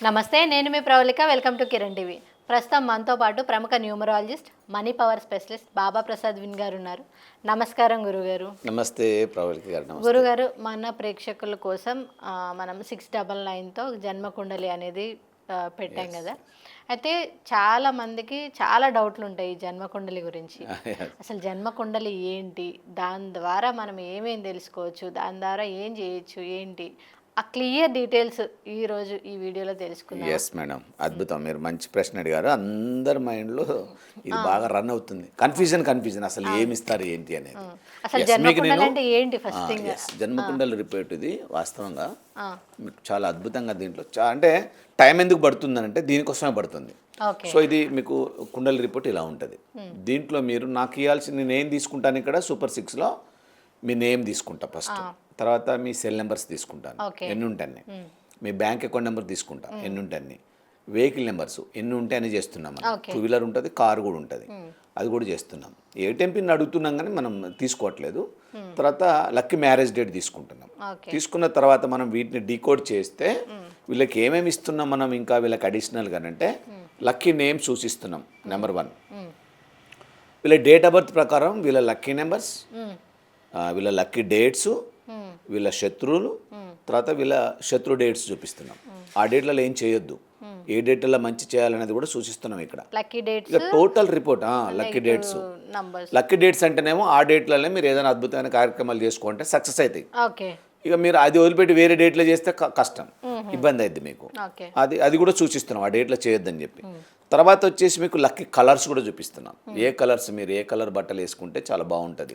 నమస్తే నేను మీ Pravalika. Welcome to Kiran TV ప్రస్తుతం మనతో పాటు ప్రముఖ numerologist money power specialist Baba Prasad win గారు ఉన్నారు. నమస్కారం గురుగారు. నమస్తే ప్రవళిక గారు. గురుగారు మన ప్రేక్షకుల కోసం మనం సిక్స్ డబల్ నైన్తో జన్మకుండలి అనేది పెట్టాం కదా. అయితే చాలా మందికి చాలా డౌట్లు ఉంటాయి ఈ జన్మకుండలి గురించి. అసలు జన్మకుండలి ఏంటి? దాని ద్వారా మనం ఏమేం తెలుసుకోవచ్చు? దాని ద్వారా ఏం చేయొచ్చు? ఏంటి? ఆ క్లియర్ డీటెయిల్స్ ఈ రోజు ఈ వీడియోలో తెలుసుకుందాం. ఎస్ మేడం అద్భుతం. మీరు మంచి ప్రశ్న అడిగారు. అందరి మైండ్లో ఇది బాగా రన్ అవుతుంది. కన్ఫ్యూజన్ కన్ఫ్యూజన్ అసలు ఏమి ఇస్తారు ఏంటి అనేది. జన్మకుండలి రిపోర్ట్ ఇది వాస్తవంగా. మీకు చాలా అద్భుతంగా దీంట్లో అంటే టైం ఎందుకు పడుతుంది అంటే దీనికోసమే పడుతుంది. సో ఇది మీకు కుండల రిపోర్ట్ ఇలా ఉంటుంది. దీంట్లో మీరు నాకు ఇవ్వాల్సిన నేను ఏం తీసుకుంటాను ఇక్కడ? సూపర్ సిక్స్లో మీ నేమ్ తీసుకుంటా ఫస్ట్. తర్వాత మీ సెల్ నెంబర్స్ తీసుకుంటాను. ఎన్ని ఉంటాయి మీ. బ్యాంక్ అకౌంట్ నెంబర్ తీసుకుంటా. ఎన్ని ఉంటాయి వెహికల్ నెంబర్స్ ఎన్ని ఉంటాయని చేస్తున్నాం మనం. Okay. టూ వీలర్ ఉంటుంది కార్ కూడా ఉంటుంది. అది కూడా చేస్తున్నాం. ఏటీఎం పిన్ అడుగుతున్నాం కానీ మనం తీసుకోవట్లేదు. తర్వాత లక్కీ మ్యారేజ్ డేట్ తీసుకుంటున్నాం. తీసుకున్న తర్వాత మనం వీటిని డీకోడ్ చేస్తే వీళ్ళకి ఏమేమి ఇస్తున్నాం మనం ఇంకా వీళ్ళకి అడిషనల్గా అంటే లక్కీ నేమ్ సూచిస్తున్నాం నెంబర్ వన్. వీళ్ళ డేట్ ఆఫ్ బర్త్ ప్రకారం వీళ్ళ లక్కీ నెంబర్స్ వీళ్ళ లక్కీ డేట్స్ వీళ్ళ శత్రువులు తర్వాత వీళ్ళ శత్రు డేట్స్ చూపిస్తున్నాం. ఆ డేట్లలో ఏం చేయొద్దు. ఏ డేట్లలో మంచి చేయాలనేది కూడా సూచిస్తున్నాం ఇక్కడ. లక్కీ డేట్స్ ఇక total report lucky dates. Lucky dates అంటేనేమో ఆ డేట్లలో మీరు ఏదైనా అద్భుతమైన కార్యక్రమాలు చేసుకుంటే సక్సెస్ అవుతాయి. ఇక మీరు అది వదిలిపెట్టి వేరే డేట్లో చేస్తే కష్టం. ఇబ్బంది అయింది మీకు. అది అది కూడా సూచిస్తున్నాం. ఆ డేట్లో చేయొద్దని చెప్పి. తర్వాత వచ్చేసి మీకు లక్కీ కలర్స్ కూడా చూపిస్తున్నాం. ఏ కలర్స్ మీరు ఏ కలర్ బట్టలు వేసుకుంటే చాలా బాగుంటుంది.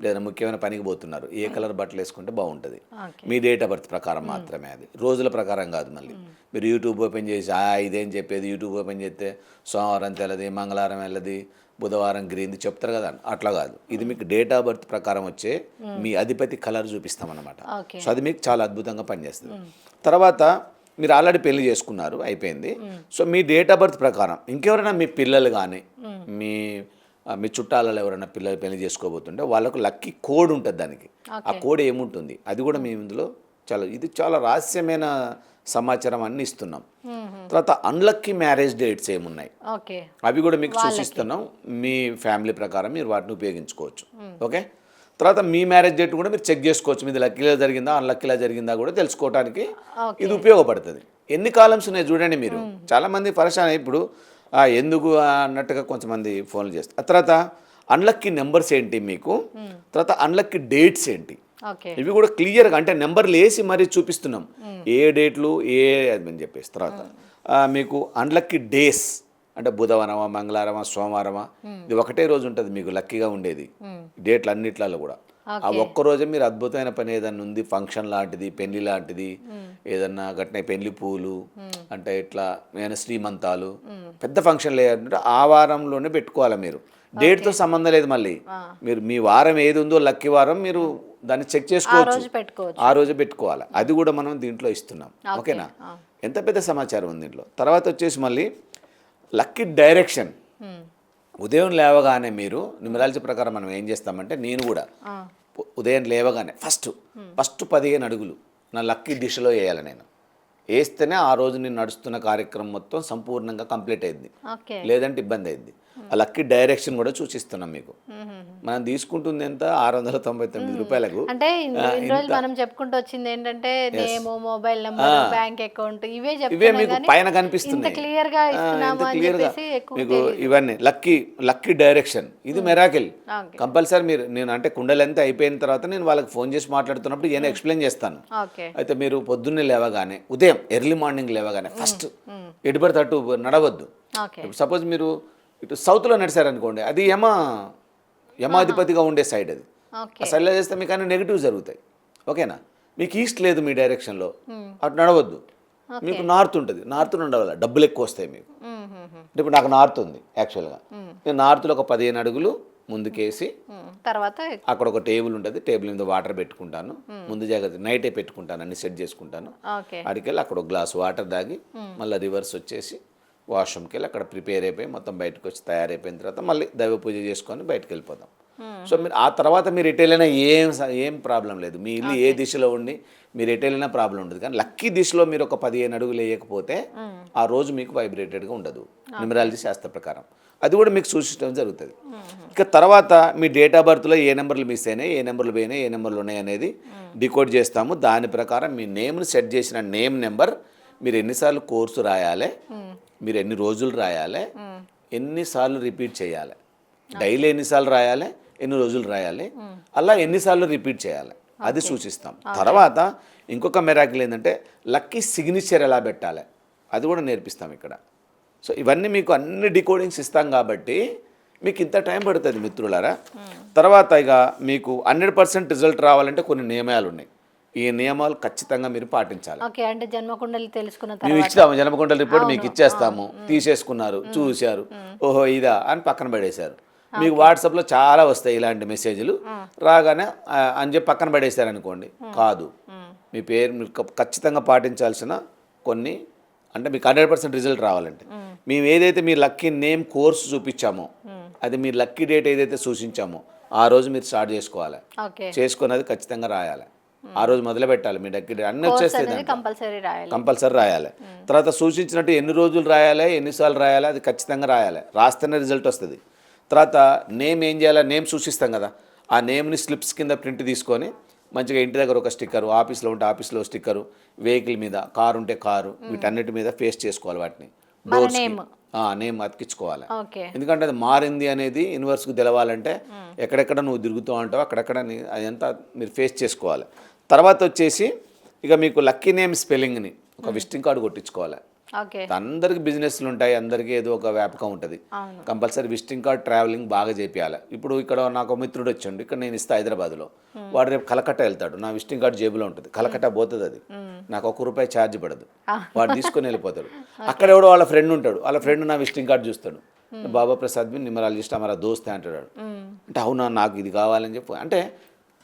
లేదా ముఖ్యమైన పనికి పోతున్నారు. ఏ కలర్ బట్టలు వేసుకుంటే బాగుంటుంది. మీ డేట్ ఆఫ్ బర్త్ ప్రకారం మాత్రమే అది. రోజుల ప్రకారం కాదు మళ్ళీ. మీరు యూట్యూబ్ ఓపెన్ చేసి ఆ ఇదేం చెప్పేది? యూట్యూబ్ ఓపెన్ చేస్తే సోమవారం తెల్లది మంగళవారం వెళ్ళది బుధవారం గ్రీన్ది చెప్తారు కదా అట్లా కాదు. ఇది మీకు డేట్ ఆఫ్ బర్త్ ప్రకారం వచ్చే మీ అధిపతి కలర్ చూపిస్తాం అనమాట సో అది మీకు చాలా అద్భుతంగా పనిచేస్తుంది. తర్వాత మీరు ఆల్రెడీ పెళ్ళి చేసుకున్నారు అయిపోయింది. సో మీ డేట్ ఆఫ్ బర్త్ ప్రకారం ఇంకెవరైనా మీ పిల్లలు కానీ మీ మీ చుట్టాలలో ఎవరైనా పిల్లలు పెళ్ళి చేసుకోబోతుంటే వాళ్ళకు లక్కీ కోడ్ ఉంటుంది దానికి. ఆ కోడ్ ఏముంటుంది? అది కూడా మేము ఇందులో చాలా ఇది చాలా రహస్యమైన సమాచారం అన్ని ఇస్తున్నాం. తర్వాత అన్లక్కీ మ్యారేజ్ డేట్స్ ఏమున్నాయి? ఓకే. అవి కూడా మీకు సూచిస్తున్నాం మీ ఫ్యామిలీ ప్రకారం మీరు వాటిని ఉపయోగించుకోవచ్చు. ఓకే? తర్వాత మీ మ్యారేజ్ డేట్ కూడా మీరు చెక్ చేసుకోవచ్చు. మీది లక్కీలా జరిగిందా అన్లక్కీలా జరిగిందా కూడా తెలుసుకోవడానికి ఇది ఉపయోగపడుతుంది. ఎన్ని కాలమ్స్ ఉన్నాయి చూడండి మీరు. చాలా మంది పరేషాన్ ఇప్పుడు ఎందుకు అన్నట్టుగా కొంతమంది ఫోన్లు చేస్తారు. తర్వాత అన్లక్కీ నెంబర్స్ ఏంటి మీకు? తర్వాత అన్లక్కీ డేట్స్ ఏంటి? ఇవి కూడా క్లియర్గా అంటే నెంబర్లు వేసి మరీ చూపిస్తున్నాం. ఏ డేట్లు ఏ అని చెప్పేసి తర్వాత. మీకు అన్లక్కీ డేస్ అంటే బుధవారమా మంగళవారమా సోమవారమా ఇది ఒకటే రోజు ఉంటుంది మీకు లక్కీగా ఉండేది. డేట్లు అన్నిట్లలో కూడా. ఆ ఒక్క రోజే మీరు అద్భుతమైన పని ఏదన్నా ఉంది ఫంక్షన్ లాంటిది పెళ్ళి లాంటిది ఏదన్నా గట్టిన పెళ్ళి పూలు అంటే ఇట్లా శ్రీమంతాలు పెద్ద ఫంక్షన్లు ఏంటంటే ఆ వారంలోనే పెట్టుకోవాలి మీరు. డేట్తో సంబంధం లేదు మళ్ళీ. మీరు మీ వారం ఏది ఉందో లక్కీ వారం మీరు దాన్ని చెక్ చేసుకోవచ్చు. ఆ రోజు పెట్టుకోవాలి. అది కూడా మనం దీంట్లో ఇస్తున్నాం. ఓకేనా? ఎంత పెద్ద సమాచారం ఉంది దీంట్లో? తర్వాత వచ్చేసి మళ్ళీ లక్కీ డైరెక్షన్. ఉదయం లేవగానే మీరు న్యూమరాలజీ ప్రకారం మనం ఏం చేస్తామంటే నేను కూడా ఉదయం లేవగానే ఫస్ట్ ఫస్ట్ పదిహేను అడుగులు నా లక్కీ దిశలో వేయాలి నేను. వేస్తేనే ఆ రోజు నేను నడుస్తున్న కార్యక్రమం మొత్తం సంపూర్ణంగా కంప్లీట్ అయింది. లేదంటే ఇబ్బంది అయింది. ఆ లక్కీ డైరెక్షన్ కూడా సూచిస్తున్నాం మీకు. మనం తీసుకుంటుంది ఎంత? ఆరు వందల తొంభై తొమ్మిది రూపాయలకు. అంటే మనం చెప్పుకుంటూ వచ్చింది ఏంటంటే name mobile number bank account ఇవే ఇవే మీకు పైన ఇంత కనిపిస్తున్నాయి క్లియర్గా clear గా మీకు ఇవన్నీ లక్కీ లక్కీ డైరెక్షన్. ఇది మెరాకిల్ కంపల్సరీ మీరు నేను అంటే కుండలంతా అయిపోయిన తర్వాత నేను వాళ్ళకి ఫోన్ చేసి మాట్లాడుతున్నప్పుడు నేను ఎక్స్ప్లెయిన్ చేస్తాను. అయితే మీరు పొద్దున్నే లేవగానే ఉదయం ఎర్లీ మార్నింగ్ లేవగానే ఫస్ట్ ఎటు పడితే అటు నడవద్దు. సపోజ్ మీరు ఇటు సౌత్లో నడిచారనుకోండి అది యమ యమాధిపతిగా ఉండే సైడ్ అది. ఆ సైడ్లో చేస్తే మీకు అన్ని నెగిటివ్ జరుగుతాయి. ఓకేనా? మీకు ఈస్ట్ లేదు మీ డైరెక్షన్లో అటు నడవద్దు. మీకు నార్త్ ఉంటుంది. నార్త్ ఉండవాలి డబ్బులు ఎక్కువ వస్తాయి మీకు. ఇప్పుడు నాకు నార్త్ ఉంది యాక్చువల్గా నేను నార్త్లో ఒక పదిహేను అడుగులు ముందుకేసి. తర్వాత అక్కడ ఒక టేబుల్ ఉంటుంది. టేబుల్ మీద వాటర్ పెట్టుకుంటాను. ముందు జాగ్రత్త నైటే పెట్టుకుంటాను. అన్ని సెట్ చేసుకుంటాను. అడికెళ్ళి అక్కడ ఒక గ్లాస్ వాటర్ తాగి మళ్ళీ రివర్స్ వచ్చేసి వాష్రూమ్కి వెళ్ళి అక్కడ ప్రిపేర్ అయిపోయి మొత్తం బయటకు వచ్చి తయారైపోయిన తర్వాత మళ్ళీ దైవ పూజ చేసుకొని బయటకు వెళ్ళిపోతాం సో మీరు ఆ తర్వాత మీరు ఎటు వెళ్ళినా ఏం ఏం ప్రాబ్లం లేదు. మీ ఇల్లు ఏ దిశలో ఉండి మీరు ఎటు వెళ్ళినా ప్రాబ్లం ఉండదు. కానీ లక్కీ దిశలో మీరు ఒక పదిహేను అడుగులు వేయకపోతే ఆ రోజు మీకు వైబ్రేటెడ్గా ఉండదు. న్యూమరాలజీ శాస్త్ర ప్రకారం. అది కూడా మీకు సూచించడం జరుగుతుంది. ఇక తర్వాత మీ డేట్ ఆఫ్ బర్త్లో ఏ నెంబర్లు మిస్ అయినాయి ఏ నెంబర్లు పోయినాయి ఏ నెంబర్లు ఉన్నాయి అనేది డికోడ్ చేస్తాము. దాని ప్రకారం మీ నేమ్ని సెట్ చేసిన నేమ్ నెంబర్ మీరు ఎన్నిసార్లు కోర్సు రాయాలి మీరు ఎన్ని రోజులు రాయాలి ఎన్నిసార్లు రిపీట్ చేయాలి. డైలీ ఎన్నిసార్లు రాయాలి ఎన్ని రోజులు రాయాలి? అలా ఎన్నిసార్లు రిపీట్ చేయాలి. అది సూచిస్తాం. తర్వాత ఇంకొక మెరాకిల్ ఏంటంటే లక్కీ సిగ్నేచర్ ఎలా పెట్టాలి? అది కూడా నేర్పిస్తాం ఇక్కడ. సో ఇవన్నీ మీకు అన్ని డికోడింగ్స్ ఇస్తాం కాబట్టి మీకు ఇంత టైం పడుతుంది మిత్రులారా. తర్వాత ఇక మీకు హండ్రెడ్ పర్సెంట్ రిజల్ట్ రావాలంటే కొన్ని నియమాలు ఉన్నాయి. ఈ నియమాలు ఖచ్చితంగా మీరు పాటించాలి. ఓకే అంటే జన్మకుండలి తెలుసుకున్న మేము ఇస్తాము జనపకుంటల రిపోర్ట్ మీకు ఇచ్చేస్తాము. తీసేసుకున్నారు చూశారు. ఓహో ఇదా అని పక్కన పడేశారు. మీకు వాట్సాప్లో చాలా వస్తాయి ఇలాంటి మెసేజ్లు. రాగానే అని చెప్పి పక్కన పడేశారు అనుకోండి కాదు. మీ. పేరు మీరు ఖచ్చితంగా పాటించాల్సిన కొన్ని అంటే మీకు హండ్రెడ్ పర్సెంట్ రిజల్ట్ రావాలంటే. మేము ఏదైతే మీ లక్కీ నేమ్ కోర్సు చూపించామో అది మీ లక్కీ డేట్ ఏదైతే సూచించామో ఆ రోజు మీరు స్టార్ట్ చేసుకోవాలి. చేసుకున్నది ఖచ్చితంగా రాయాలి. ఆ రోజు మొదలు పెట్టాలి. మీ డేట్ అన్నీ వచ్చేస్తాయి కంపల్సరీ రాయాలి. తర్వాత సూచించినట్టు ఎన్ని రోజులు రాయాలి ఎన్నిసార్లు రాయాలి అది ఖచ్చితంగా రాయాలి. రాస్తేనే రిజల్ట్ వస్తుంది. తర్వాత నేమ్ ఏం చేయాలి? నేమ్ సూచిస్తాం కదా. ఆ నేమ్ని స్లిప్స్ కింద ప్రింట్ తీసుకొని మంచిగా ఇంటి దగ్గర ఒక స్టిక్కరు ఆఫీస్లో ఉంటే ఆఫీస్లో స్టిక్కరు వెహికల్ మీద కారు ఉంటే కారు వీటన్నిటి మీద ఫేస్ట్ చేసుకోవాలి వాటిని. Doors name. అతికించుకోవాలి. ఎందుకంటే అది మారింది అనేది యూనివర్స్కి తెలవాలంటే ఎక్కడెక్కడ నువ్వు తిరుగుతూ ఉంటావు అక్కడెక్కడ అదంతా మీరు ఫేస్ చేసుకోవాలి. తర్వాత వచ్చేసి ఇక మీకు లక్కీ నేమ్ స్పెల్లింగ్ని ఒక విజిటింగ్ కార్డు కొట్టించుకోవాలి. అందరికి బిజినెస్లు ఉంటాయి అందరికీ ఏదో ఒక వ్యాపకం ఉంటుంది. కంపల్సరీ విజిటింగ్ కార్డ్ ట్రావెలింగ్ బాగా చేపియాలి. ఇప్పుడు ఇక్కడ నాకు మిత్రుడు వచ్చిండు ఇక్కడ నేను ఇస్తా హైదరాబాద్లో. వాడు రేపు కలకట్ట వెళ్తాడు నా విజిటింగ్ కార్డ్ జేబులో ఉంటుంది. కలకట్ట పోతుంది అది. నాకు ఒక రూపాయి ఛార్జ్ పడదు. వాడు తీసుకొని వెళ్ళిపోతాడు. అక్కడ ఎవడో వాళ్ళ ఫ్రెండ్ ఉంటాడు వాళ్ళ ఫ్రెండ్ నా విజిటింగ్ కార్డ్ చూస్తాడు. బాబా ప్రసాద్ నిమరాలజిస్ట్ అమరా దోస్తే అంటాడు అంటే అవునా నాకు ఇది కావాలని చెప్పి. అంటే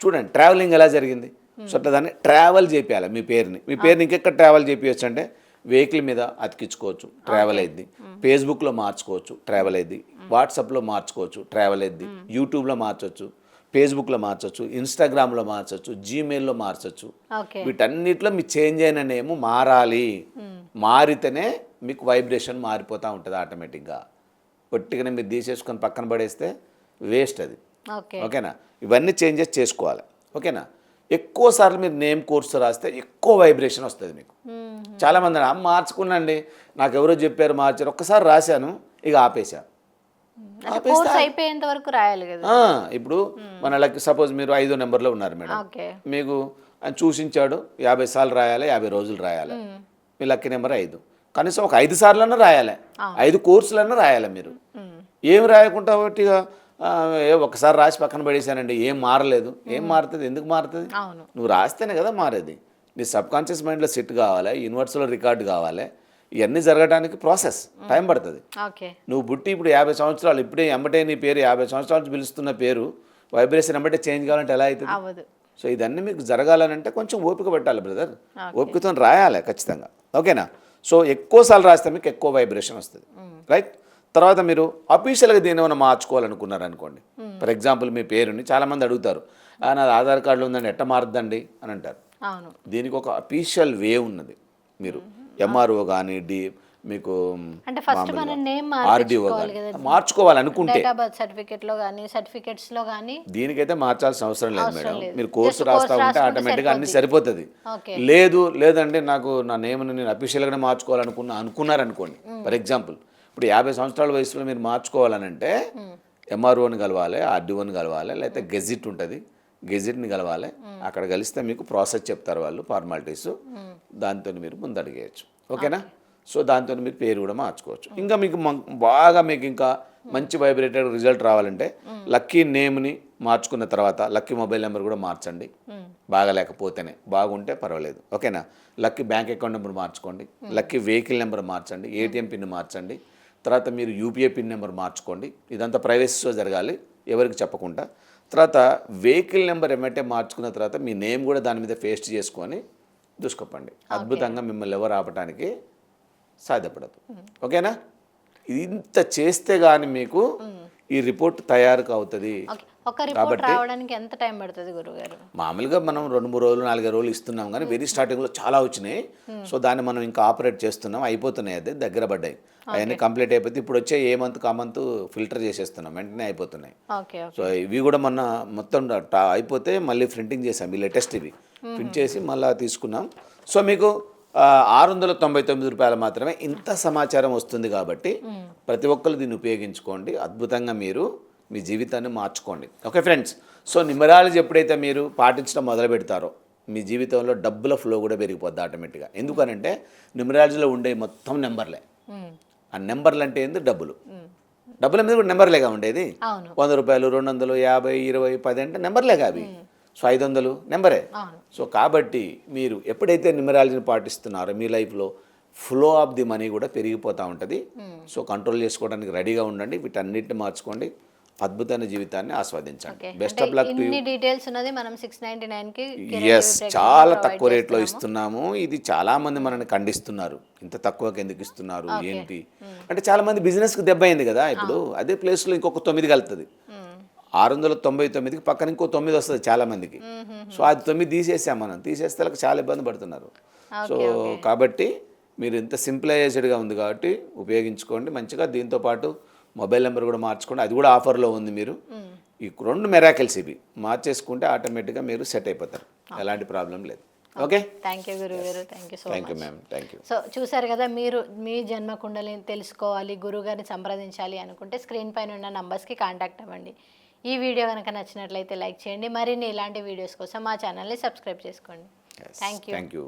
చూడండి ట్రావెలింగ్ ఎలా జరిగింది? సో అట్లా దాన్ని ట్రావెల్ చేపియాలి మీ పేరుని. మీ పేరుని ఇంకెక్కడ ట్రావెల్ చేపించచ్చు అంటే వెహికల్ మీద అతికించుకోవచ్చు ట్రావెల్ అయింది ఫేస్బుక్లో మార్చుకోవచ్చు ట్రావెల్ అయింది వాట్సాప్లో మార్చుకోవచ్చు ట్రావెల్ అయింది యూట్యూబ్లో మార్చవచ్చు ఫేస్బుక్లో మార్చవచ్చు ఇన్స్టాగ్రామ్లో మార్చవచ్చు జీమెయిల్లో మార్చవచ్చు వీటన్నిటిలో మీ చేంజ్ అయిన నేమ్ మారాలి. మారితేనే మీకు వైబ్రేషన్ మారిపోతూ ఉంటుంది ఆటోమేటిక్గా పొట్టిగానే మీరు తీసేసుకొని పక్కన పడేస్తే వేస్ట్ అది. ఓకే ఓకేనా ఇవన్నీ చేంజెస్ చేసుకోవాలి. ఓకేనా ఎక్కువ సార్లు మీరు నేమ్ కోర్సు రాస్తే ఎక్కువ వైబ్రేషన్ వస్తుంది మీకు. చాలామంది అన్నారు, "అమ్మ, మార్చుకున్నాండి. నాకు ఎవరో చెప్పారు మార్చారు. ఒక్కసారి రాశాను ఇక ఆపేశాను. అయిపోయేంత వరకు రాయాలి కదా. ఇప్పుడు మన లైక్ సపోజ్ మీరు ఐదో నెంబర్లో ఉన్నారు మేడం. మీకు ఆయన చూసించాడు యాభై సార్లు రాయాలి యాభై రోజులు రాయాలి. మీ లక్కీ నెంబర్ ఐదు. కనీసం ఒక ఐదు సార్లన్నా రాయాలి. ఐదు కోర్సులన్నా రాయాలి మీరు. ఏం రాయకుండా ఒకటిగా ఒకసారి రాసి పక్కన పడేశానండి. ఏం మారలేదు. ఏం మారుతుంది? ఎందుకు మారుతుంది? నువ్వు రాస్తేనే కదా మారేది. నీ సబ్ కాన్షియస్ మైండ్లో సెట్ కావాలి యూనివర్సల్ రికార్డు కావాలి ఇవన్నీ జరగడానికి ప్రాసెస్ టైం పడుతుంది. ఓకే. నువ్వు పుట్టి ఇప్పుడు యాభై సంవత్సరాలు ఇప్పుడే ఎంబటే నీ పేరు యాభై సంవత్సరాల పిలుస్తున్న పేరు వైబ్రేషన్ ఎంబటే చేంజ్ కావాలంటే ఎలా అవుతుంది? సో ఇదన్నీ మీకు జరగాలనంటే కొంచెం ఓపిక పెట్టాలి బ్రదర్. ఓపికతో రాయాలి ఖచ్చితంగా. ఓకేనా? సో ఎక్కువసార్లు రాస్తే మీకు ఎక్కువ వైబ్రేషన్ వస్తుంది. రైట్? తర్వాత మీరు అఫీషియల్గా దీని ఏమైనా మార్చుకోవాలనుకున్నారు అనుకోండి. ఫర్ ఎగ్జాంపుల్ మీ పేరుని చాలామంది అడుగుతారు. "ఆ, నాది ఆధార్ కార్డులో ఉందండి ఎట్ట మారుద్దండి? అని అంటారు. దీనికి ఒక అఫీషియల్ వే ఉన్నది మీరు. ఎంఆర్ఓ కానీ డి మీకు ఆర్డీఓ మార్చుకోవాలనుకుంటే. డేట్ ఆఫ్ బర్త్ సర్టిఫికేట్లో కానీ సర్టిఫికేట్స్లో కానీ దీనికైతే మార్చాల్సిన అవసరం లేదు మేడం. మీరు కోర్సు రాస్తా ఉంటే ఆటోమేటిక్గా అన్ని సరిపోతుంది. లేదు లేదంటే నాకు నా నేమ్ని నేను అఫీషియల్గానే మార్చుకోవాలనుకున్నా అనుకున్నారనుకోండి. ఫర్ ఎగ్జాంపుల్ ఇప్పుడు యాభై సంవత్సరాల వయసులో మీరు మార్చుకోవాలనంటే ఎంఆర్ఓని కలవాలి ఆర్డీఓని కలవాలి లేకపోతే గెజిట్ ఉంటుంది. గెజిట్ని కలవాలి. అక్కడ కలిస్తే మీకు ప్రాసెస్ చెప్తారు వాళ్ళు ఫార్మాలిటీస్ దాంతో మీరు ముందడిగేయచ్చు. ఓకేనా? సో దాంతో మీరు పేరు కూడా మార్చుకోవచ్చు. ఇంకా మీకు బాగా మీకు ఇంకా మంచి వైబ్రేటెడ్ రిజల్ట్ రావాలంటే లక్కీ నేమ్ని మార్చుకున్న తర్వాత లక్కీ మొబైల్ నెంబర్ కూడా మార్చండి. బాగలేకపోతేనే బాగుంటే పర్వాలేదు. ఓకేనా? లక్కీ బ్యాంక్ అకౌంట్ నెంబర్ మార్చుకోండి. లక్కీ వెహికల్ నెంబర్ మార్చండి. ఏటీఎం పిన్ మార్చండి. తర్వాత మీరు యూపీఐ పిన్ నెంబర్ మార్చుకోండి. ఇదంతా ప్రైవసీలో జరగాలి ఎవరికి చెప్పకుండా. తర్వాత వెహికల్ నెంబర్ ఏమంటే మార్చుకున్న తర్వాత మీ నేమ్ కూడా దాని మీద పేస్ట్ చేసుకొని దూసుకోపండి అద్భుతంగా మిమ్మల్ని ఎవరు ఆపటానికి సాధ్యపడదు. ఓకేనా? ఇంత చేస్తే కానీ మీకు ఈ రిపోర్ట్ తయారు అవుతుంది ఓకే. ఒక రిపోర్ట్ రావడానికి ఎంత టైం పడుతుంది గురుగారు? మామూలుగా మనం రెండు మూడు రోజులు నాలుగైదు రోజులు ఇస్తున్నాం కానీ వెరీ స్టార్టింగ్లో చాలా వచ్చినాయి. సో దాన్ని మనం ఇంకా ఆపరేట్ చేస్తున్నాం. అయిపోతున్నాయి అదే దగ్గర పడ్డాయి. అవన్నీ కంప్లీట్ అయిపోతే ఇప్పుడు వచ్చే ఏ మంత్ కా మంత్ ఫిల్టర్ చేసేస్తున్నాం. వెంటనే అయిపోతున్నాయి. సో ఇవి కూడా మొన్న మొత్తం అయిపోతే మళ్ళీ ప్రింటింగ్ చేసాం ఈ లేటెస్ట్ ఇవి. ప్రింట్ చేసి మళ్ళీ తీసుకున్నాం. సో మీకు ఆరు వందల తొంభై తొమ్మిది రూపాయలు మాత్రమే ఇంత సమాచారం వస్తుంది కాబట్టి ప్రతి ఒక్కరు దీన్ని ఉపయోగించుకోండి. అద్భుతంగా మీరు మీ జీవితాన్ని మార్చుకోండి. ఓకే ఫ్రెండ్స్ సో నిమరాలజీ ఎప్పుడైతే మీరు పాటించడం మొదలు పెడతారో మీ జీవితంలో డబ్బుల ఫ్లో కూడా పెరిగిపోద్ది ఆటోమేటిక్గా. ఎందుకనంటే నిమరాలజీలో ఉండే మొత్తం నెంబర్లే. ఆ నెంబర్లు అంటే ఏంది? డబ్బులు. డబ్బుల మీద కూడా నెంబర్లేగా ఉండేది? వంద రూపాయలు రెండు వందలు యాభై ఇరవై పది అంటే నెంబర్లేగా అవి. సో ఐదు వందలు నెంబరే సో కాబట్టి మీరు ఎప్పుడైతే న్యూమరాలజీని పాటిస్తున్నారో మీ లైఫ్లో ఫ్లో ఆఫ్ ది మనీ కూడా పెరిగిపోతూ ఉంటుంది. సో కంట్రోల్ చేసుకోవడానికి రెడీగా ఉండండి. వీటన్నిటిని మార్చుకోండి. అద్భుతమైన జీవితాన్ని ఆస్వాదించండి. బెస్ట్ ఆఫ్ లక్ డీటెయిల్స్ ఉన్నది మనం సిక్స్ నైన్టీ నైన్కి ఎస్ చాలా తక్కువ రేట్లో ఇస్తున్నాము. ఇది చాలా మంది మనల్ని ఖండిస్తున్నారు. ఇంత తక్కువకి ఎందుకు ఇస్తున్నారు? ఏంటి? అంటే చాలా మంది బిజినెస్కి దెబ్బ అయింది కదా ఇప్పుడు. అదే ప్లేస్లో ఇంకొక తొమ్మిది కలుతుంది. ఆరు వందల తొంభై తొమ్మిదికి పక్కన ఇంకో తొమ్మిది వస్తుంది చాలా మందికి సో అది తొమ్మిది తీసేసాం మనం. తీసేస్తే చాలా ఇబ్బంది పడుతున్నారు. సో కాబట్టి మీరు ఇంత సింప్లైజ్డ్గా ఉంది కాబట్టి ఉపయోగించుకోండి. మంచిగా దీంతో పాటు మొబైల్ నెంబర్ కూడా మార్చుకోండి. అది కూడా ఆఫర్లో ఉంది మీరు. ఈ రెండు మెరాకిల్స్ ఇవి. మార్చేసుకుంటే ఆటోమేటిక్గా మీరు సెట్ అయిపోతారు. ఎలాంటి ప్రాబ్లం లేదు. ఓకే. థ్యాంక్ యూ గురువు గారు thank you so thank you ma'am thank you so చూసారు కదా మీరు మీ జన్మ కుండలిని తెలుసుకోవాలి గురువుగారిని సంప్రదించాలి అనుకుంటే స్క్రీన్ పైన ఉన్న నంబర్స్కి కాంటాక్ట్ అవ్వండి. ఈ వీడియో కనుక నచ్చినట్లయితే లైక్ చేయండి. మరిన్ని ఇలాంటి వీడియోస్ కోసం మా ఛానల్ని సబ్స్క్రైబ్ చేసుకోండి. Thank you